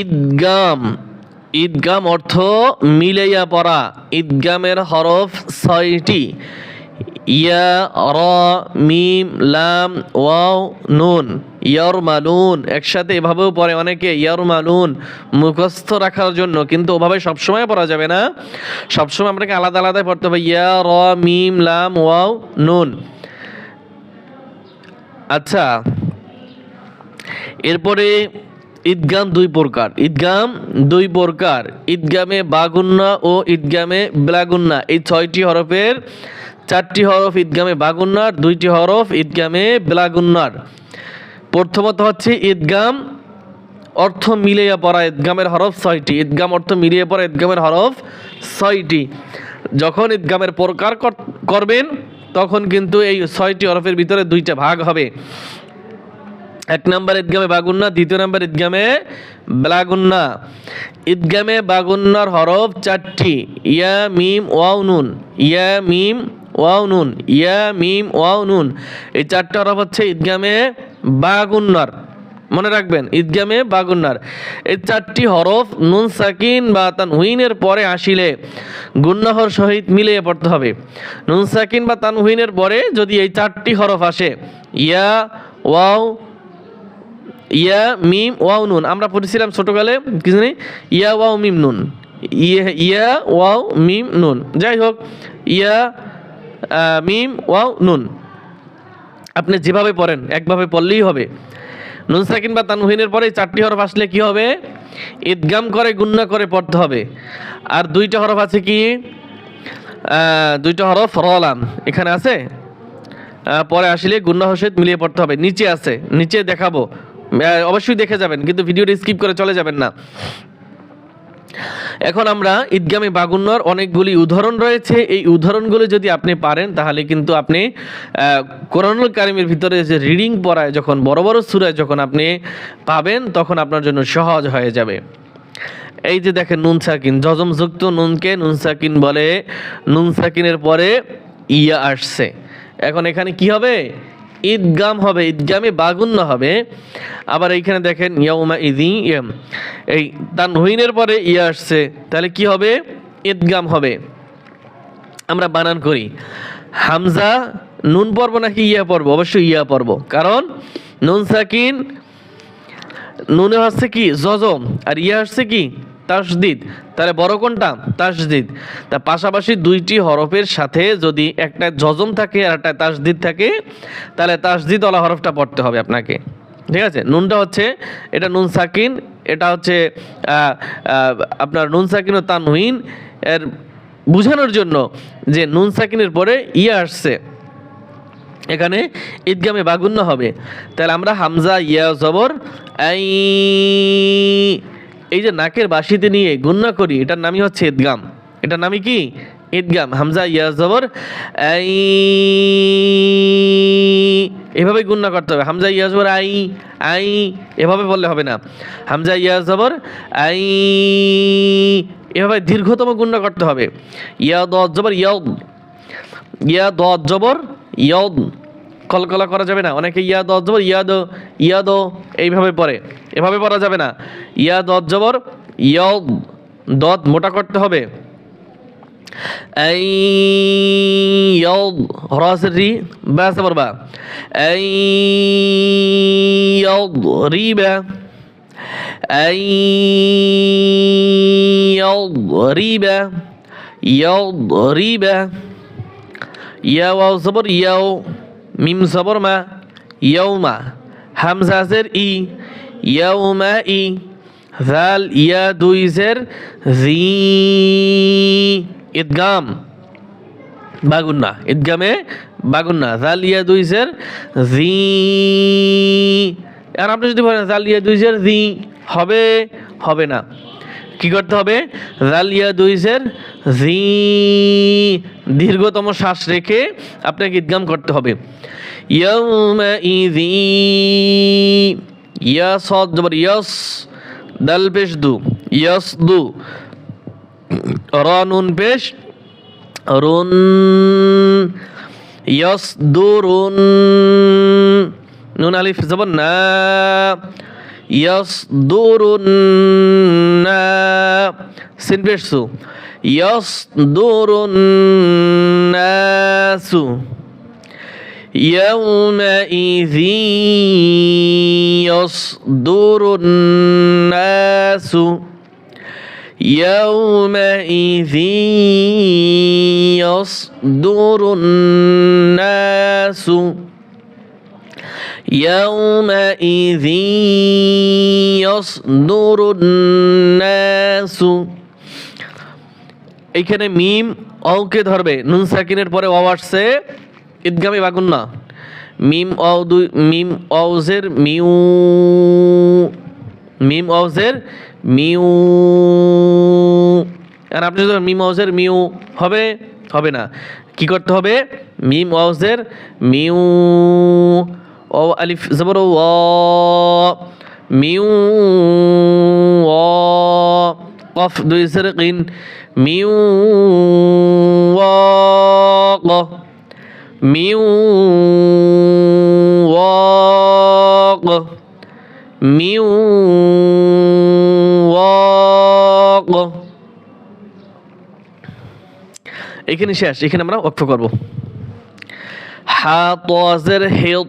ঈদগাম। ঈদগাম অর্থ মিলাইয়া পড়া। ঈদগামের হরফ ছয়টি। ইয়া, র, মিম, লাম, ওয়াও, নুন ইয়ার মালুন একসাথে এভাবেও পড়ে অনেকে ইয়ার মালুন মুখস্থ রাখার জন্য। কিন্তু ওভাবে সবসময় পড়া যাবে না। সবসময় আপনাকে আলাদা আলাদাই পড়তে হবে। ইয়া, র, মিম, লাম, ওয়াও, নুন। আচ্ছা এরপরে ঈদগাম দুই প্রকার। ঈদগাম দুই প্রকার। ঈদগামে বাগুন্না ও ঈদগামে ব্লাগুন্না। এই ছয়টি হরফের চারটি হরফ ঈদগামে বাগুন্নার, দুইটি হরফ ঈদগামে ব্লাগুন্নার। প্রথমত হচ্ছে ঈদগাম, অর্থ মিলিয়ে পড়া ঈদগামের হরফ ছয়টি। ঈদগাম অর্থ মিলিয়ে পড়া ঈদগামের হরফ ছয়টি। যখন ঈদগামের প্রকার কর- করবেন, তখন কিন্তু এই ছয়টি হরফের ভিতরে দুইটা ভাগ হবে। এক নম্বর ঈদগামে বাগুন্না, দ্বিতীয় নম্বর ঈদগামে ব্লাগুন্না। ঈদগামে বাগুন্নার হরফ চারটি, ইয়া, মিম, ওয়াও, নুন। ইয়া, মিম, ওয়াও, নুন। ইয়া, মিম, ওয়াও, নুন। এই চারটি হরফ হচ্ছে ঈদগামে বাগুন্নার। মনে রাখবেন, ঈদগামে বাগুন্নার। এই চারটি হরফ নুন, সাকিন বা তানহুইনের পরে আসিলে গুন্নাহর সহিত মিলিয়ে পড়তে হবে। নুন, সাকিন বা তানহুইনের পরে যদি এই চারটি হরফ আসে, ইয়া, ওয়াও ইয়া, মিম, ওয়াও, নুন। আমরা পড়েছিলাম ছোটকালে কি জানি ইয়া, ওয়াও, মিম, নুন। ইয়া ইয়া, ওয়াও, মিম, নুন। যাই হোক, ইয়া মিম, ওয়াও, নুন। আপনি যেভাবে পড়েন, একভাবে পড়লেই হবে। নুন সাকিন বা তানহুইনের পরে চারটি হরফ আসলে কি হবে? ঈদগাম করে, গুন্না করে পড়তে হবে। আর দুইটা হরফ আছে কি? দুইটা হরফ রলাম এখানে আছে? পরে আসলে গুন্না হোসেদ মিলিয়ে পড়তে হবে। নিচে আছে। নিচে দেখাবো। অবশ্যই দেখে যাবেন, কিন্তু ভিডিওটা স্কিপ করে চলে যাবেন না। এখন আমরা ঈদগামী বাগুন্নর অনেকগুলি উদাহরণ রয়েছে। এই উদাহরণগুলো যদি আপনি পারেন, তাহলে কিন্তু আপনি কোরআনুল কারিমের ভিতরে যে রিডিং পড়ায়, যখন বড় বড় সুরায় যখন আপনি পাবেন, তখন আপনার জন্য সহজ হয়ে যাবে। এই যে দেখেন, নুন সাকিন যজমযুক্ত নুনকে নুন সাকিন বলে, নুন সাকিনের পরে ইয়া আসছে। এখন এখানে কি হবে? ঈদগাম হবে, ঈদগামে বাগুন্য হবে। আবার এইখানে দেখেন, ইয়াউমা ইদি ইয়াম এই তানহুইনের পরে ইয়া আসছে। তাহলে কি হবে? ঈদগাম হবে। আমরা বানান করি। হামজা, নুন পর্ব নাকি ইয়া পর্ব অবশ্যই ইয়া পর্ব কারণ নুন সাকিন, নুনে হচ্ছে কি? জজম। আর ইয়া হচ্ছে কি? তাসদিদ। তাহলে বড় কোনটা? তাসদিদ। তা পাশাপাশি দুইটি হরফের সাথে যদি একটা জজম থাকে আর একটা তাসদিদ থাকে, তাহলে তাসদিদ ওলা হরফটা পড়তে হবে আপনাকে। ঠিক আছে? নুনটা হচ্ছে, এটা নুন সাকিন, এটা হচ্ছে আপনার নুন সাকিন ও তানহুইন। এর বোঝানোর জন্য যে নুন সাকিনের পরে ইয়া আসছে। এখানে ঈদগামে বাগুন্য হবে। তাহলে আমরা হামজা, ইয়া, জবর, আই এই যে নাকের বাসিতে নিয়ে গুন্না করি, এটার নামই হচ্ছে ঈদগাম। এটার নামই কি? ঈদগাম। হামজা, ইয়া, জবর, আই, এভাবে গুন্না করতে হবে। হামজা ইয়াজবর আই আই, এভাবে বললে হবে না। হামজা, ইয়া, জবর, আই, এভাবে দীর্ঘতম গুন্না করতে হবে। ইয়া, দ, জবর ইয়াদ ইয়া, দ, জবর ইয়দ কলকলা করা যাবে না। অনেকে ইয়া দ জবর ইয়াদ ইয়াদ এইভাবে পড়ে। এভাবে পড়া যাবে না। ইয়া দ জবর ইয়দ দত মোটা করতে হবে। ইয়দ ইয়দ ইয়দ ইয়দ, রি বা মিম জবর মা ইয়াউমা হামজা জের ই ইয়াউমা ই, জাল ইয়া দুই জের জি। ইদগাম বাগুন্না ইদগামে বাগুন্না, জাল ইয়া দুই জের জি। আর আপনি যদি বলেন, জাল ইয়া দুই জের জি, হবে হবে না। কি করতে হবে? জালিয়া দুইজের জি দীর্ঘতম শ্বাস রেখে আপনাকে ইদগাম করতে হবে। জবর পেশ দু দু পেশ রুন রুন নুন আলিফ জবর না ইয়াসদুরুন্না সিন পেশসু ইয়াসদুরুন্নাসু يومئذ يصدر الناس يومئذ يصدر الناس يومئذ يصدر الناس এইখানে মিম অকে ধরবে নুন সাকিনের পরে অ আসছে ঈদগামে বাগুন না মিম অ দুই মিম অউজের মিউ মিম অউজের মিউ আর আপনি যদি মিম অউজের মিউ হবে হবে না কি করতে হবে মিম অউজের মিউ ও আলিফ জবর ও মিউ ও কফ দুই জের কিন মিউ ওয়াক মিউ ওয়াক মিউ ওয়াক এখানে শেষ। এখানে আমরা অক্ষ করব। হা তাজের হেদ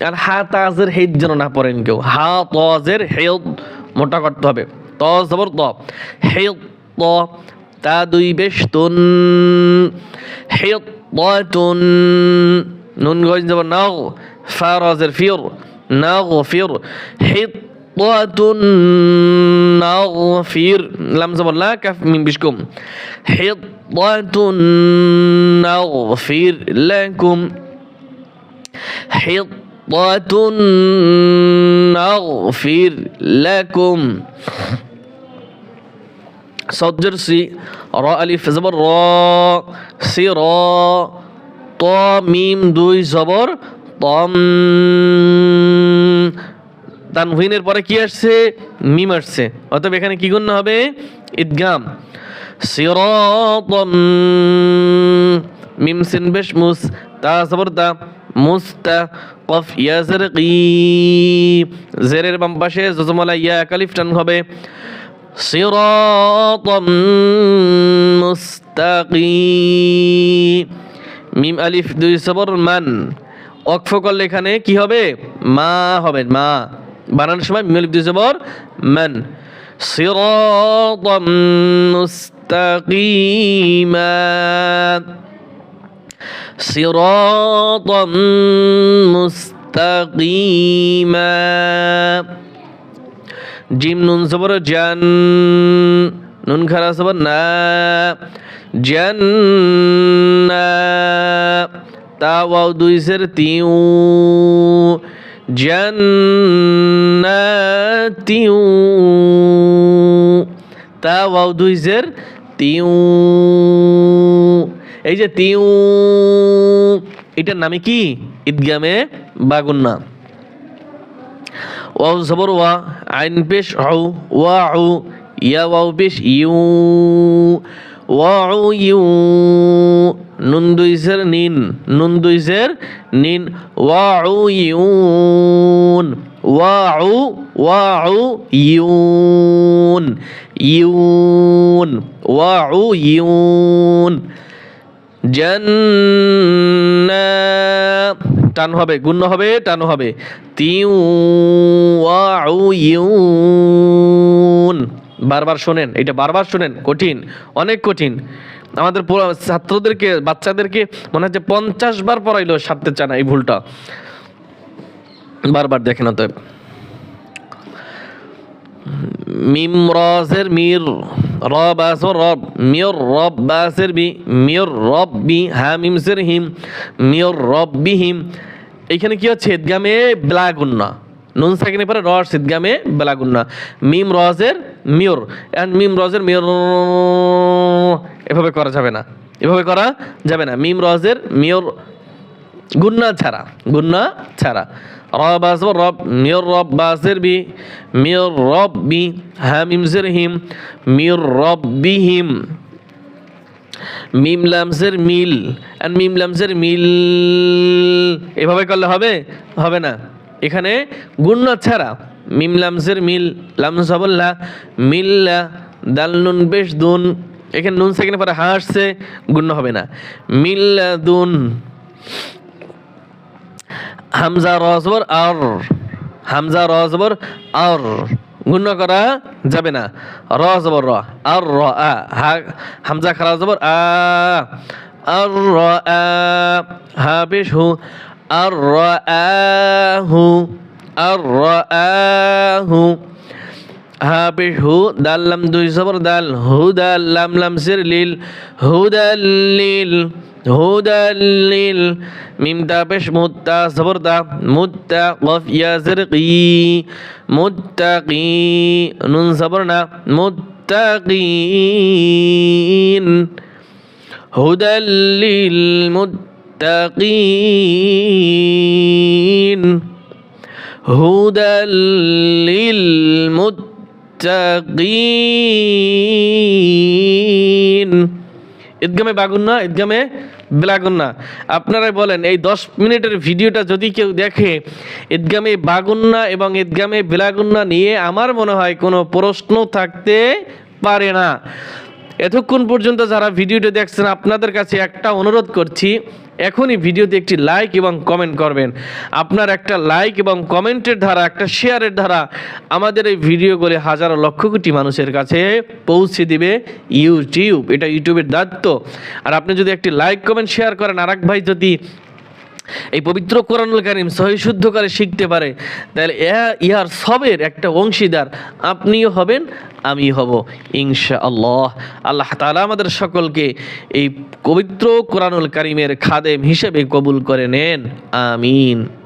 আর হা তাজের হেদ যেন না পড়েন কেউ হা তাজের হেদ মোটা করতে হবে ত জবর ত হেদ ত তা দুই বেশ তুন হেদ তুন নুন গজ জবর নাও ফা রাজের ফির নাও ফির হেদ نغفر لم زبر لا كف من بشكم حطة نغفر لكم حطة نغفر لكم صدر سي را ألف زبر را سي را طا ميم দুই জবর তম তানভিনের পরে কি আসছে মিম আসছে অতএব এখানে কি গুণ হবে ঈদগাম সিরাতাম মিম সিন বেশ মুস তা জবর তা মুস্তা কফ ইয়া কি জেরের বাম পাশে জজমালা, ইয়া কালিফ হবে। সিরাতাম মুস্তাকিম। মিম আলিফ, দুই সবর, মান। অক্ষ করলে এখানে কি হবে? মা হবে, মা। বানানোর সময় মিম আলিফ, দুই সবর, মান। সিরাতাম মুস্তাকিমা। صراطا مستقيما জিম নুন জবর জান নুন খারা জবর না জান্না তা ওয়াও দুই সের তিউ জান্নাতিউ তা ওয়াও দুই সের তিউ এই যে তিউ, এটার নামে কি? ঈদগামে বাগুন্না। ওয়াও জবর ওয়া, আইন পেশ হাউ ওয়া আউ, ইয়া ওয়াও পেশ ইউ ওয়াউ ইউ, নুন দুইসের নিন, নুন দুইসের নিন ওয়াউ ইউন ওয়াউ ওয়াউ ইউন ইউন ওয়াউ ইউন টান হবে, গুণ হবে, টান হবে। তিউ বারবার শোনেন, এটা বারবার শোনেন, কঠিন, অনেক কঠিন। আমাদের ছাত্রদেরকে, বাচ্চাদেরকে মনে হচ্ছে পঞ্চাশ বার পড়াইলেও সারতে চায় না এই ভুলটা। বারবার দেখেন অতএব। মিম রাজের মির রব আসর রব, মিয়র রব বাসের বি, মিয়র রব বি হা মিমসের হিম, মিয়র রব বি হিম। এইখানে কি হচ্ছে? ঈদগামে ব্লাগুন্না। নুন সাকিনের পরে রস ঈদগামে ব্লাগুন্না। মিম রজের মিয়র। অ্যান্ড মিম রজের মিয়র এভাবে করা যাবে না। এভাবে করা যাবে না। মিম রজের মিয়র গুন্না ছাড়া গুন্না ছাড়া। রব রব, মিয়র রব বাসের বি, মিয়র রব বি হ্যাঁ মিমসের হিম, মিয়র রব B him. Meme লামসের mill, and মিম লামসের মিল। এভাবে করলে হবে? হবে না। এখানে গুন্না ছাড়া। মিম লামসের মিল লামস হবল্লা মিল্লা দাল নুন বেশ দুন। এখানে নুন সেকেন্ড পরে হা আসছে গুণ্য হবে না। মিল্লা দুন। হামজা রসবর আর, হামজা রসবর আর। গুণ্য করা যাবে না। র জবর র, আর র আ, হা, হামজা খারা জবর আ, আর র আ হা পেশ হু আর র আহু আর র আহু হা পেশ হু দাল লাম দুই জবর, দাল হু, দাল লাম লাম সির লিল। هدى لل ميم تا بش متا صبر تا متا قف يا زرقي متقي نون صبرنا متقين. هدى للمتقين. هدى للمتقين. ঈদগামে বাগুন না ঈদগামে বেলাগুন না আপনারা বলেন, এই দশ মিনিটের ভিডিওটা যদি কেউ দেখে, ঈদগামে বাগুন না এবং ঈদগামে বেলাগুন না নিয়ে আমার মনে হয় কোনো প্রশ্ন থাকতে পারে না। এতক্ষণ পর্যন্ত যারা ভিডিওটা দেখছেন, আপনাদের কাছে একটা অনুরোধ করছি এখনই ভিডিওতে একটি লাইক এবং কমেন্ট করবেন। আপনার একটা লাইক এবং কমেন্টের ধারা, একটা শেয়ারের ধারা আমাদের এই ভিডিওগুলি হাজারো লক্ষ কোটি মানুষের কাছে পৌঁছে দিবে ইউটিউব এটা ইউটিউবের দায়িত্ব। আর আপনি যদি একটি লাইক কমেন্ট শেয়ার করেন আর ভাই যদি এই পবিত্র কোরআনুল কারিম সহিশুদ্ধ করে শিখতে পারে, তাহলে ইহা- ইহার সবের একটা অংশীদার আপনিও হবেন আমি হব ইনশা আল্লাহ আল্লাহ তালা আমাদের সকলকে এই পবিত্র কোরআনুল কারিমের খাদেম হিসেবে কবুল করে নেন। আমিন।